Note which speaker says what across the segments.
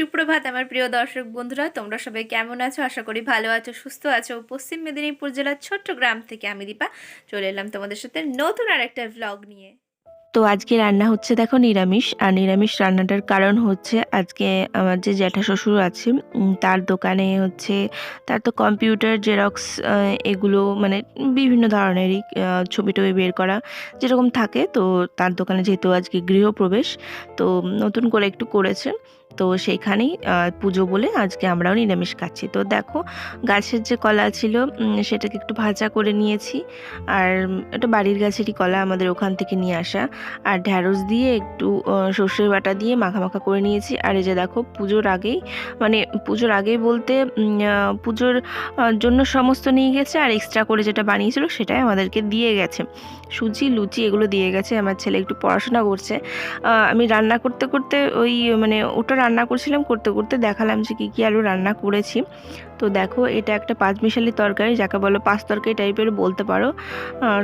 Speaker 1: সুপ্রভাত আমার প্রিয় দর্শক বন্ধুরা, তোমরা সবাই কেমন আছো? আশা করি ভালো আছো, সুস্থ আছো। পশ্চিম মেদিনীপুর জেলার ছোট্ট গ্রাম থেকে আমি দীপা, চলে এলাম তোমাদের সাথে নতুন আর একটা ভ্লগ নিয়ে।
Speaker 2: তো আজকে রান্না হচ্ছে দেখো নিরামিষ, আর নিরামিষ রান্নাটার কারণ হচ্ছে আজকে আমার যে জ্যাঠা শ্বশুর আছে তার দোকানে হচ্ছে, তার তো কম্পিউটার, জেরক্স এগুলো মানে বিভিন্ন ধরনেরই ছবি টবি বের করা যেরকম থাকে। তো তার দোকানে যেহেতু আজকে গৃহপ্রবেশ, তো নতুন করে একটু করেছে। তো সেইখানেই পুজো বলে আজকে আমরাও নিরামিষ খাচ্ছি। তো দেখো, গাছের যে কলা ছিল সেটাকে একটু ভাজা করে নিয়েছি। আর এটা বাড়ির গাছেরই কলা আমাদের ওখান থেকে নিয়ে আসা। আর ঢ্যাঁড়স দিয়ে একটু সর্ষের বাটা দিয়ে মাখা মাখা করে নিয়েছি। আর এই যে দেখো, পুজোর আগেই মানে পুজোর আগেই বলতে পুজোর জন্য সমস্ত নিয়ে গেছে। আর এক্সট্রা করে যেটা বানিয়েছিল, সেটাই আমাদেরকে দিয়ে গেছে। সুজি, লুচি, এগুলো দিয়ে গেছে। আমার ছেলে একটু পড়াশোনা করছে। আমি রান্না করতে করতে ওই মানে ওটা রান্না করছিলাম, করতে করতে দেখালাম যে কী কী আলু রান্না করেছি। তো দেখো, এটা একটা পাঁচমিশালি তরকারি, যাকে বলো পাঁচ তরকারি টাইপের বলতে পারো।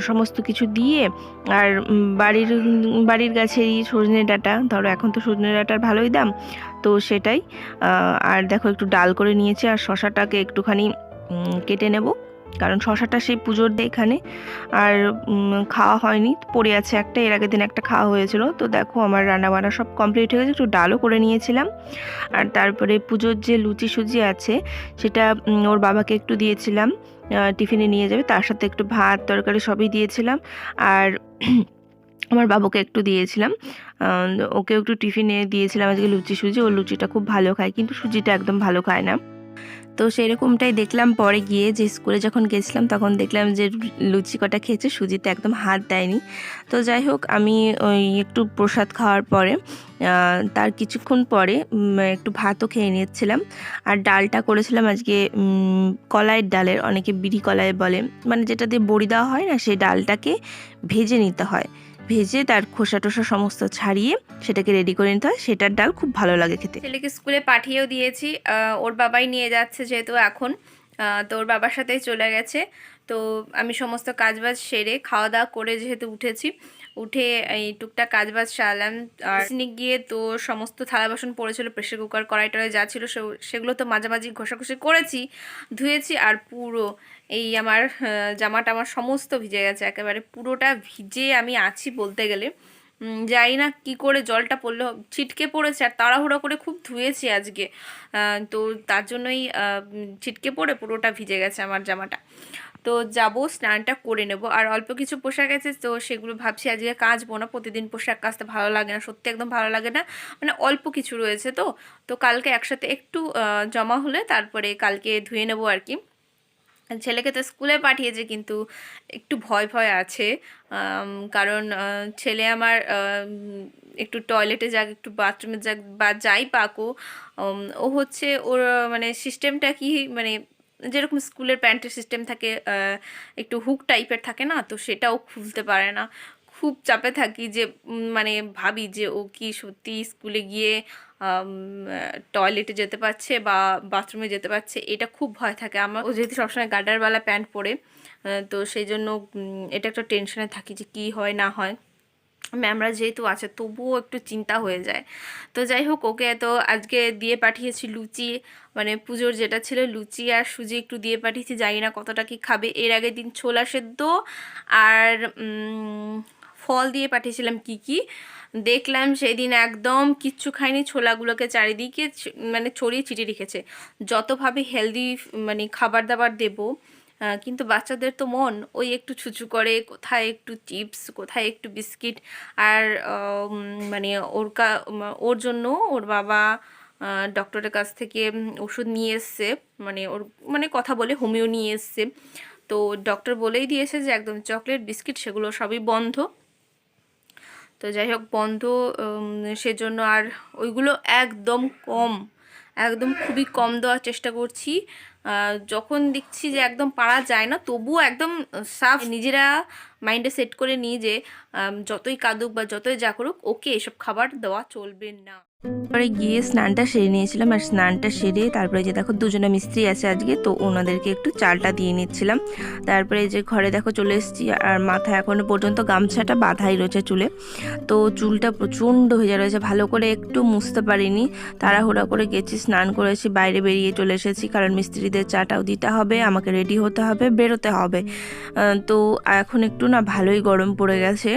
Speaker 2: সমস্ত কিছু দিয়ে, আর বাড়ির বাড়ির গাছেরই সজনে ডাঁটা। ধরো, এখন তো সজনে ডাঁটার ভালোই দাম, তো সেটাই। আর দেখো, একটু ডাল করে নিয়েছি, আর শশাটাকে একটুখানি কেটে নেব। কারণ শশাটা সেই পুজোর এখানে। আর খাওয়া হয়নি, পড়ে আছে একটা, এর আগের দিন একটা খাওয়া হয়েছিল। তো দেখো আমার রান্না বান্না সব কমপ্লিট হয়ে গেছে, একটু ডালও করে নিয়েছিলাম। আর তারপরে পুজোর যে লুচি সুজি আছে, সেটা ওর বাবাকে একটু দিয়েছিলাম টিফিনে নিয়ে যাবে, তার সাথে একটু ভাত, তরকারি সবই দিয়েছিলাম। আর আমার বাবুকে একটু দিয়েছিলাম ওকে একটু টিফিনে দিয়েছিলাম আজকে লুচি সুজি, ও লুচিটা খুব ভালো খায়, কিন্তু সুজিটা একদম ভালো খায় না। তো সেরকমটাই দেখলাম পরে গিয়ে যে স্কুলে যখন গেছিলাম তখন দেখলাম যে লুচি কটা খেয়েছে, সুজিতে একদম হাত দেয়নি। তো যাই হোক, আমি ওই একটু প্রসাদ খাওয়ার পরে তার কিছুক্ষণ পরে একটু ভাতও খেয়ে নিচ্ছিলাম আর ডালটা করেছিলাম আজকে কলাইয়ের ডালের, অনেকে বিড়ি কলাই বলে। মানে যেটা দিয়ে বড়ি দেওয়া হয় না, সেই ডালটাকে ভেজে নিতে হয়। ভেজে তার খোসা টোসা সমস্ত ছাড়িয়ে সেটাকে রেডি করে নিতে হয়। সেটার ডাল খুব ভালো লাগে খেতে।
Speaker 1: ছেলেকে স্কুলে পাঠিয়েও দিয়েছি। ওর বাবাই নিয়ে যাচ্ছে যেহেতু এখন। তো ওর বাবার সাথেই চলে গেছে। তো আমি সমস্ত কাজবাজ সেরে খাওয়া দাওয়া করে যেহেতু উঠেছি উঠে এই টুকটাক কাজবাজ সারলাম। আর গিয়ে তো সমস্ত থালা বাসন পড়েছিল প্রেশার কুকার কড়াই টড়াই যা ছিল সেগুলো তো মাঝামাঝি ঘষাঘষি করেছি, ধুয়েছি আর পুরো এই আমার জামাটা আমার সমস্ত ভিজে গেছে, একেবারে পুরোটা ভিজে আমি আছি বলতে গেলে। জানি না কি করে জলটা পড়ল, ছিটকে পড়েছে আর তাড়াহুড়ো করে খুব ধুয়েছি আজকে। তো তার জন্যই ছিটকে পড়ে পুরোটা ভিজে গেছে আমার জামাটা। তো যাব, স্নানটা করে নেব। আর অল্প কিছু পোশাক আছে, তো সেগুলো ভাবছি আজকে কাচবো না, প্রতিদিন পোশাক কাচতে ভালো লাগে না, সত্যি একদম ভালো লাগে না। মানে অল্প কিছু রয়েছে তো তো কালকে একসাথে একটু জমা হলে তারপরে কালকে ধুয়ে নেব আর কি। ছেলেকে তো স্কুলে পাঠিয়েছে কিন্তু একটু ভয় ভয় আছে কারণ ছেলে আমার একটু টয়লেটে যাক, একটু বাথরুমে যাক বা যাই পাকো ও হচ্ছে ওর মানে সিস্টেমটা কি মানে যেরকম স্কুলের প্যান্টের সিস্টেম থাকে একটু হুক টাইপের থাকে না, তো সেটাও খুলতে পারে না। খুব চাপে থাকি যে মানে ভাবি যে ও কি সত্যি স্কুলে গিয়ে টয়লেটে যেতে পারছে বা বাথরুমে যেতে পারছে, এটা খুব ভয় থাকে। আমার, ও যেহেতু সবসময় গার্ডারওয়ালা প্যান্ট পরে তো সেই জন্য এটা একটা টেনশনে থাকি যে কী হয়, না হয়। ম্যামরা যেহেতু আছে, তবুও একটু চিন্তা হয়ে যায়। তো যাই হোক, ওকে তো আজকে দিয়ে পাঠিয়েছি লুচি মানে পুজোর যেটা ছিল লুচি আর সুজি একটু দিয়ে পাঠিয়েছি, জানি না কতটা কি খাবে। এর আগের দিন ছোলা সেদ্ধ আর ফল দিয়ে পাঠিয়েছিলাম কি কি। দেখলাম সেদিন একদম কিচ্ছু খায়নি, ছোলাগুলোকে চারিদিকে মানে ছড়িয়ে ছিটিয়ে রেখেছে। যতভাবে হেলদি মানে খাবার দাবার দেবো কিন্তু বাচ্চাদের তো মন ওই একটু ছুচু করে, কোথায় একটু চিপস, কোথায় একটু বিস্কিট আর মানে ওর কা ওর জন্য ওর বাবা ডক্টরের কাছ থেকে ওষুধ নিয়ে এসছে মানে ওর মানে কথা বলে হোমিও নিয়ে এসছে। তো ডক্টর বলেই দিয়েছে যে একদম চকলেট, বিস্কিট সেগুলো সবই বন্ধ। তো যাই হোক, বন্ধ সেজন্য আর ওইগুলো একদম কম, একদম খুবই কম দেওয়ার চেষ্টা করছি। যখন দেখছি যে একদম পারা যায় না, তবুও একদম সাফ নিজেরা মাইন্ডে সেট করে নিয়ে যে যতই কাঁদুক বা যতই যা করুক ওকে এসব খাবার দেওয়া চলবে না।
Speaker 2: তারপরে গিয়ে স্নানটা সেরে নিয়েছিলাম আর স্নানটা সেরে তারপরে যে দেখো দুজনে মিস্ত্রি আছে আজকে, তো ওনাদেরকে একটু চালটা দিয়ে নিচ্ছিলাম। তারপরে যে ঘরে দেখো চলে এসেছি আর মাথায় এখনও পর্যন্ত গামছাটা বাঁধাই রয়েছে চুলে। তো চুলটা প্রচণ্ড হয়ে রয়েছে, ভালো করে একটু মুছতে পারিনি। তাড়াহুড়া করে গেছি, স্নান করেছি বাইরে বেরিয়ে চলে এসেছি কারণ মিস্ত্রিদের চাটাও দিতে হবে, আমাকে রেডি হতে হবে, বেরোতে হবে। তো এখন একটু না ভালোই গরম পড়ে গেছে।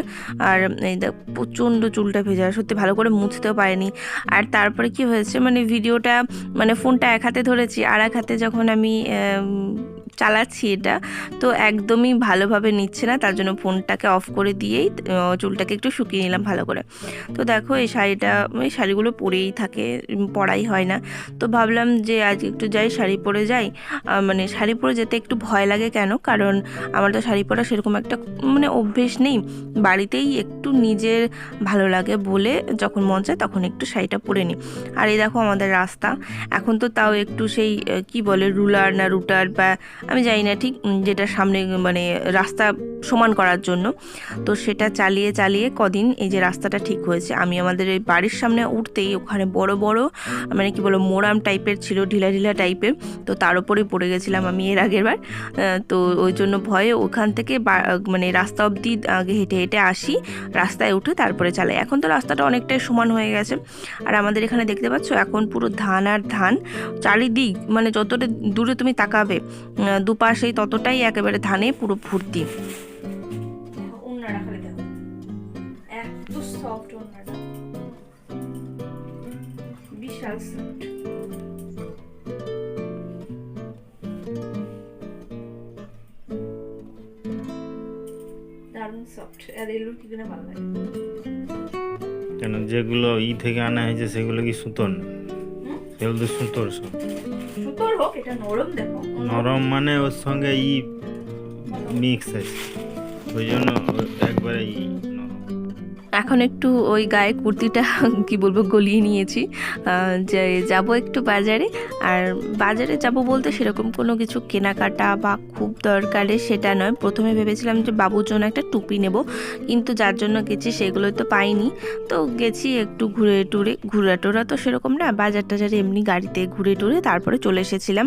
Speaker 2: আর এই দেখ, প্রচণ্ড চুলটা ভেজা, সত্যি ভালো করে মুছতেও পারিনি। আর তারপরে কি হয়েছে? মানে ভিডিওটা মানে ফোনটা এক হাতে ধরেছি, আর এক হাতে যখন আমি চালাচ্ছি এটা। তো একদমই ভালোভাবে নিচ্ছে না, তার জন্য ফোনটাকে অফ করে দিয়েই চুলটাকে একটু শুকিয়ে নিলাম ভালো করে। তো দেখো, এই শাড়িটা, এই শাড়িগুলো পরেই থাকে পরাই হয় না। তো ভাবলাম যে আজ একটু যাই, শাড়ি পরে যাই। মানে শাড়ি পরে যেতে একটু ভয় লাগে কেন? কারণ আমার তো শাড়ি পরা সেরকম একটা মানে অভ্যেস নেই। বাড়িতেই একটু নিজের ভালো লাগে বলে যখন মন চায় তখন একটু শাড়িটা পরে নিই। আর এই দেখো আমাদের রাস্তা। এখন তো তাও একটু সেই কি বলে, রুলার না রুটার বা আমি জানি না ঠিক যেটা সামনে মানে রাস্তা সমান করার জন্য। তো সেটা চালিয়ে চালিয়ে কদিন এই যে রাস্তাটা ঠিক হয়েছে। আমি আমাদের এই বাড়ির সামনে উঠতেই ওখানে বড় বড় মানে কি বলো মোরাম টাইপের ছিল, ঢিলা ঢিলা টাইপের। তো তার উপরেই পড়ে গেছিলাম আমি এর আগের বার। তো ওই জন্য ভয়ে ওখান থেকে মানে রাস্তা অবধি আগে হেঁটে হেঁটে আসি। রাস্তায় উঠে তারপরে চালাই। এখন তো রাস্তাটা অনেকটাই সমান হয়ে গেছে। আর আমাদের এখানে দেখতে পাচ্ছ, এখন পুরো ধান আর ধান চারিদিক মানে যতটা দূরে তুমি তাকাবে দুপাশেই ততটাই একেবারে ধানে পুরো ভর্তি।
Speaker 1: বিশাল সফট দারুণ সফট আর কি কিনে ভালো লাগে।
Speaker 3: কেন? যেগুলো ই থেকে আনা হয়েছে সেগুলো কি সুতোর? না
Speaker 1: হুম?
Speaker 3: সেগুলো তো সুতোর সব।
Speaker 1: সুতোর হোক এটা নরম দেখো
Speaker 3: নরম মানে ওর সঙ্গে ই মিক্স আছে ওই জন্য
Speaker 2: এখন একটু ওই গায়ে কুর্তিটা, কি বলব, গলিয়ে নিয়েছি। যে যাব একটু বাজারে, আর বাজারে যাব বলতে সেরকম কোনো কিছু কেনাকাটা বা খুব দরকারে সেটা নয়। প্রথমে ভেবেছিলাম যে বাবুর জন্য একটা টুপি নেব, কিন্তু যার জন্য গেছি সেগুলো তো পাইনি। তো গেছি একটু ঘুরে টুরে ঘুরা টোরা তো সেরকম না, বাজার টাজারে এমনি গাড়িতে ঘুরে টুরে তারপরে চলে এসেছিলাম।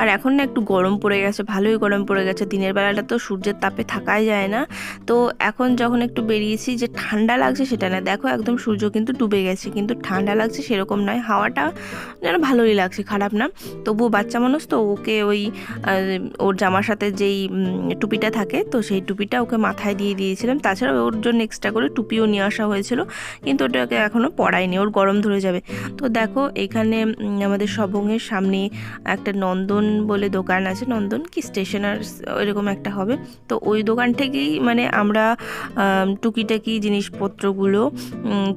Speaker 2: আর এখন না একটু গরম পড়ে গেছে, ভালোই গরম পড়ে গেছে, দিনের বেলাটা তো সূর্যের তাপে থাকাই যায় না। তো এখন যখন একটু বেরিয়েছি যে ঠান্ডা লাগছে সেটা না। দেখো একদম সূর্য কিন্তু ডুবে গেছে, কিন্তু ঠান্ডা লাগছে সেরকম নয়। হাওয়াটা যেন ভালোই লাগছে, খারাপ না। তবুও বাচ্চা মানুষ তো ওকে ওই ওর জামার সাথে যেই টুপিটা থাকে, তো সেই টুপিটা ওকে মাথায় দিয়ে দিয়েছিলাম। তাছাড়া ওর জন্য এক্সট্রা করে টুপিও নিয়ে আসা হয়েছিল, কিন্তু ওটাকে এখনও পড়ায়নি, ওর গরম ধরে যাবে। তো দেখো এখানে আমাদের সবংয়ের সামনে একটা নন্দন বলে দোকান আছে, নন্দন কি স্টেশনার এরকম একটা হবে। তো ওই দোকান থেকেই মানে আমরা টুকিটাকি টুকিটাকি জিনিসপত্রগুলো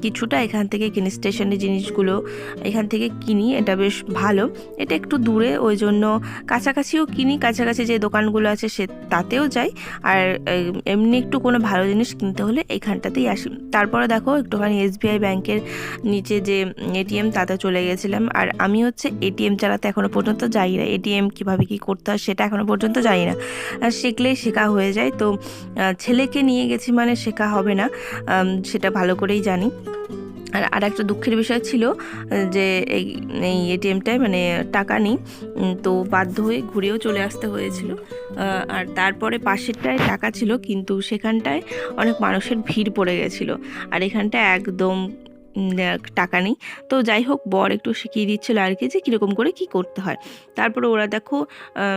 Speaker 2: কিছুটা এখান থেকে কিনি স্টেশনারি জিনিসগুলো এখান থেকে কিনি, এটা বেশ ভালো। এটা একটু দূরে, ওই জন্য কাছাকাছিও কিনি, কাছাকাছি যে দোকানগুলো আছে সে, তাতেও যাই। আর এমনি একটু কোনো ভালো জিনিস কিনতে হলে এইখানটাতেই আসি। তারপরে দেখো, একটুখানি এসবিআই ব্যাংকের নিচে যে এটিএম তাতে চলে গেছিলাম। আর আমি হচ্ছে এটিএম চালাতে এখনও পর্যন্ত যাই না। এটিএম কীভাবে কি করতে হয় সেটা এখনও পর্যন্ত জানি না। আর শিখলেই শেখা হয়ে যায়। তো ছেলেকে নিয়ে গেছি মানে শেখা হবে না। সেটা ভালো করেই জানি। আর আর একটা দুঃখের বিষয় ছিল, যে এই এই এটিএমটায় মানে টাকা নেই তো বাধ্য হয়ে ঘুরেও চলে আসতে হয়েছিল। আর তারপরে পাশেরটায় টাকা ছিল, কিন্তু সেখানটায় অনেক মানুষের ভিড় পড়ে গেছিল। আর এখানটায় একদম টাকা নেই। তো যাই হোক, বর একটু শিখিয়ে দিচ্ছিল আর কি যে কীরকম করে কি করতে হয়। তারপরে ওরা দেখো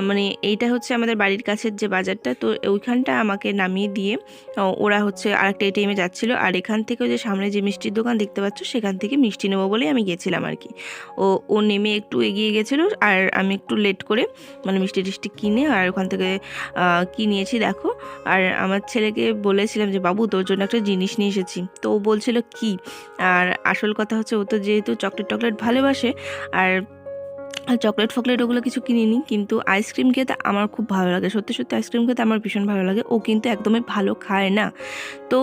Speaker 2: মানে এইটা হচ্ছে আমাদের বাড়ির কাছের যে বাজারটা, তো ওইখানটা আমাকে নামিয়ে দিয়ে ওরা হচ্ছে আরেকটা এটিএমে যাচ্ছিল। আর এখান থেকে যে সামনে যে মিষ্টির দোকান দেখতে পাচ্ছ, সেখান থেকে মিষ্টি নেব বলেই আমি গেছিলাম আর কি ও ও নেমে একটু এগিয়ে গেছিল আর আমি একটু লেট করে মানে মিষ্টি টিষ্টি কিনে আর ওখান থেকে কি নিয়েছি দেখো। আর আমার ছেলেকে বলেছিলাম যে, বাবু, তোর জন্য একটা জিনিস নিয়ে এসেছি। তো ও বলছিল, কি? আর আসল কথা হচ্ছে ও তো যেহেতু চকলেট টকলেট ভালোবাসে আর চকলেট ফকলেট ওগুলো কিছু কিনিনি, কিন্তু আইসক্রিম খেতে আমার খুব ভালো লাগে। সত্যি সত্যি আইসক্রিম খেতে আমার ভীষণ ভালো লাগে। ও কিন্তু একদমই ভালো খায় না। তো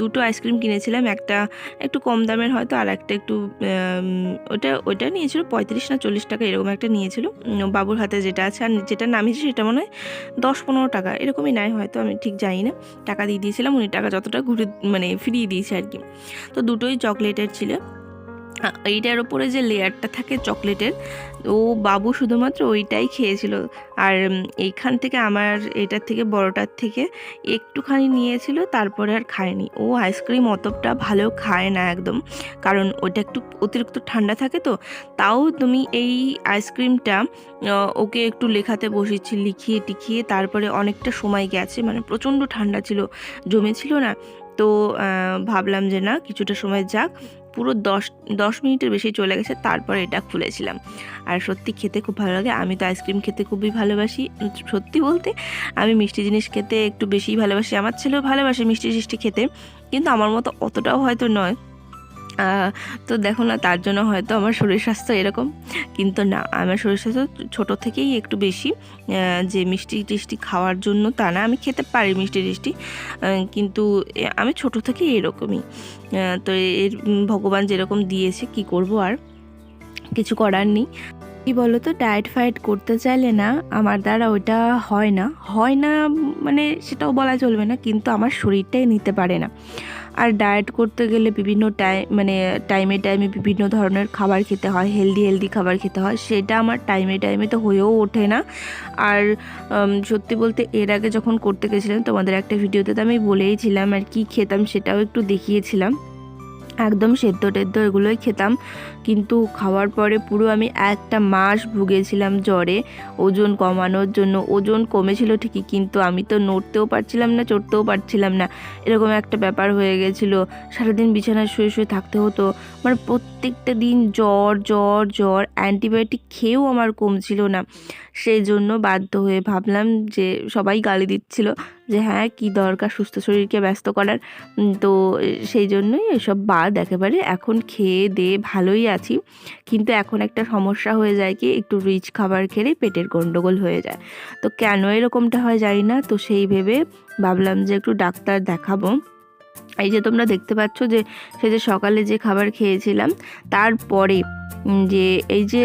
Speaker 2: দুটো আইসক্রিম কিনেছিলাম, একটা একটু কম দামের হয়তো, আর একটা একটু ওটা ওটা নিয়েছিল পঁয়ত্রিশ না চল্লিশ টাকা, এরকম একটা নিয়েছিল। বাবুর হাতে যেটা আছে, আর যেটা নামিয়েছি সেটা মনে হয় দশ পনেরো টাকা, এরকমই নেয় হয়তো, আমি ঠিক জানি না। টাকা দিয়ে দিয়েছিলাম, উনি টাকা যতটা ঘুরে মানে ফিরিয়ে দিয়েছে আর কি। তো দুটোই চকলেটের ছিল। এইটার ওপরে যে লেয়ারটা থাকে চকলেটের, ও বাবু শুধুমাত্র ওইটাই খেয়েছিল। আর এইখান থেকে আমার, এটার থেকে বড়টার থেকে একটুখানি নিয়েছিল, তারপরে আর খায়নি। ও আইসক্রিম অতটা ভালো খায় না একদম, কারণ ওটা একটু অতিরিক্ত ঠান্ডা থাকে তো, তাও তুমি এই আইসক্রিমটা ওকে একটু লেখাতে বসেছি, লিখিয়ে টিখিয়ে তারপরে অনেকটা সময় গেছে মানে প্রচণ্ড ঠান্ডা ছিল, জমেছিল না। তো ভাবলাম যে না, কিছুটা সময় যাক পুরো দশ দশ মিনিটের বেশি চলে গেছে, তারপরে এটা খুলেছিলাম। আর সত্যি খেতে খুব ভালো লাগে। আমি তো আইসক্রিম খেতে খুবই ভালোবাসি। সত্যি বলতে আমি মিষ্টি জিনিস খেতে একটু বেশি ভালোবাসি। আমার ছেলেও ভালোবাসে মিষ্টি টিষ্টি খেতে। কিন্তু আমার মতো অতটাও হয়তো নয়। তো দেখো না, তার জন্য হয়তো আমার শরীর স্বাস্থ্য এরকম। কিন্তু না, আমার শরীর স্বাস্থ্য ছোটো থেকেই একটু বেশি। যে মিষ্টি টিষ্টি খাওয়ার জন্য তা না, আমি খেতে পারি মিষ্টি টিষ্টি কিন্তু আমি ছোট থেকেই এরকমই। তো এর ভগবান যেরকম দিয়েছে, কি করব আর? কিছু করার নেই। কি বলো তো ডায়েট ফায়েট করতে চাইলে না, আমার দ্বারা ওইটা হয় না। হয় না মানে সেটাও বলা চলবে না, কিন্তু আমার শরীরটাই নিতে পারে না। আর ডায়েট করতে গেলে বিভিন্ন টাইম মানে টাইমে টাইমে বিভিন্ন ধরনের খাবার খেতে হয় হেলদি হেলদি খাবার খেতে হয়, সেটা আমার টাইমে টাইমে তো হয়েও ওঠে না। আর সত্যি বলতে এর আগে যখন করতে গেছিলাম, তোমাদের একটা ভিডিওতে তো আমি বলেইছিলাম আর কি খেতাম সেটাও একটু দেখিয়েছিলাম। একদম সেদ্ধ টেদ্ধ এগুলোই খেতাম। কিন্তু খাওয়ার পরে পুরো আমি একটা মাস ভুগেছিলাম জ্বরে, ওজন কমানোর জন্য। ওজন কমেছিল ঠিকই, কিন্তু আমি তো নড়তেও পারছিলাম না, চড়তেও পারছিলাম না। এরকম একটা ব্যাপার হয়ে গেছিল। সারাদিন বিছানায় শুয়ে শুয়ে থাকতে হতো। মানে প্রত্যেকটা দিন জ্বর জ্বর জ্বর, অ্যান্টিবায়োটিক খেয়েও আমার কমছিল না। সেই জন্য বাধ্য হয়ে ভাবলাম যে সবাই গালি দিচ্ছিল যে হ্যাঁ কি দরকার সুস্থ শরীরকে ব্যস্ত করার? তো সেই জন্যই এসব বাদ একেবারে এখন খেয়ে দিয়ে ভালোই আছি, কিন্তু এখন একটা সমস্যা হয়ে যায় কি, একটু রিচ খাবার খেলে পেটের গন্ডগোল হয়ে যায়। তো কেন এরকমটা হয় জানি না, তো সেই ভেবে ভাবলাম যে একটু ডাক্তার দেখাবো। এই যে তোমরা দেখতে পাচ্ছ যে সে যে সকালে যে খাবার খেয়েছিলাম, তারপরে যে এই যে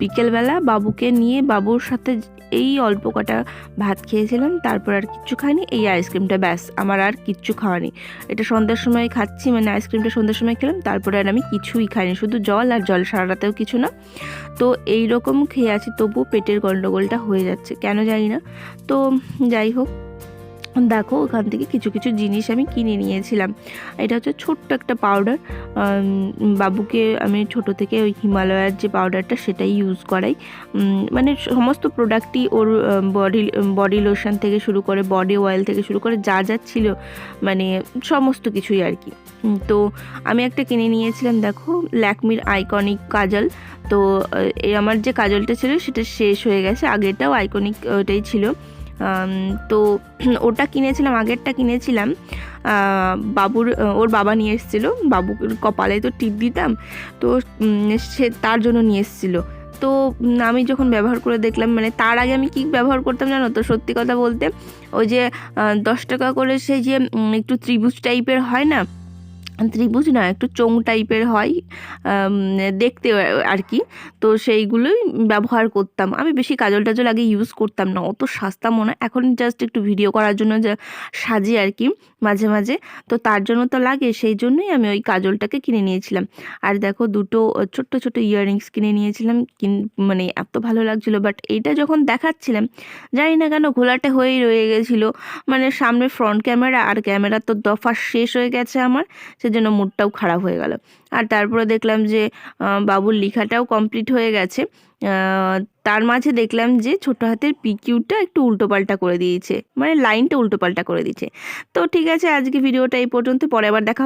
Speaker 2: বিকেলবেলা বাবুকে নিয়ে বাবুর সাথে এই অল্প কটা ভাত খেয়েছিলাম, তারপর আর কিচ্ছু খাইনি। এই আইসক্রিমটা ব্যাস, আমার আর কিচ্ছু খাওয়া নেই। এটা সন্ধ্যার সময় খাচ্ছি মানে আইসক্রিমটা সন্ধ্যার সময় খেলাম, তারপরে আর আমি কিছুই খাইনি। শুধু জল আর জল, সারা রাতেও কিছু না। তো এই রকম খেয়ে আছি, তবুও পেটের গণ্ডগোলটা হয়ে যাচ্ছে, কেন জানি না। তো যাই হোক। দেখো, ওখান থেকে কিছু কিছু জিনিস আমি কিনে নিয়েছিলাম। এটা হচ্ছে ছোট্ট একটা পাউডার বাবুকে আমি ছোট থেকে ওই হিমালয়ার যে পাউডারটা সেটাই ইউজ করাই। মানে সমস্ত প্রোডাক্টই ওর বডি বডি লোশন থেকে শুরু করে বডি অয়েল থেকে শুরু করে যা যা ছিল মানে সমস্ত কিছুই আর কি। তো আমি একটা কিনে নিয়েছিলাম, দেখো, ল্যাকমির আইকনিক কাজল। তো আমার যে কাজলটা ছিল সেটা শেষ হয়ে গেছে, আগেরটাও আইকনিক ওটাই ছিল। তো ওটা কিনেছিলাম, আগেরটা কিনেছিলাম। বাবুর ওর বাবা নিয়ে এসেছিল, বাবুর কপালে তো টিপ দিতাম, তো সে তার জন্য নিয়ে এসেছিল। তো আমি যখন ব্যবহার করে দেখলাম মানে তার আগে আমি কী ব্যবহার করতাম জানো তো, সত্যি কথা বলতে? ওই যে দশ টাকা করে সেই যে একটু ত্রিভুজ টাইপের হয় না? ত্রিভুজ না, একটু চোং টাইপের হয় দেখতে আর কি তো সেইগুলোই ব্যবহার করতাম। আমি বেশি কাজল টাজল আগে ইউজ করতাম না, অত সাজতাম না। এখন জাস্ট একটু ভিডিও করার জন্য সাজি আর কি মাঝে মাঝে। তো তার জন্য তো লাগে, সেই জন্যই আমি ওই কাজলটাকে কিনে নিয়েছিলাম। আর দেখো দুটো ছোট্ট ছোট্ট ইয়াররিংস কিনে নিয়েছিলাম, কিন মানে এত ভালো লাগছিল। বাট এইটা যখন দেখাচ্ছিলাম, জানি না কেন ঘোলাটে হয়েই রয়ে গেছিল। মানে সামনে ফ্রন্ট ক্যামেরা আর ক্যামেরা তো দফা শেষ হয়ে গেছে আমার। সেজন্য মুডটাও খারাপ হয়ে গেল। আর তারপরে দেখলাম যে বাবুর লেখাটাও কমপ্লিট হয়ে গেছে। তার মাঝে দেখলাম যে ছোট হাতের পিকিউটা একটু উল্টোপাল্টা করে দিয়েছে। মানে লাইনটা উল্টোপাল্টা করে দিয়েছে। তো ঠিক আছে, আজকে ভিডিওটা এই পর্যন্ত। পরে আবার দেখা।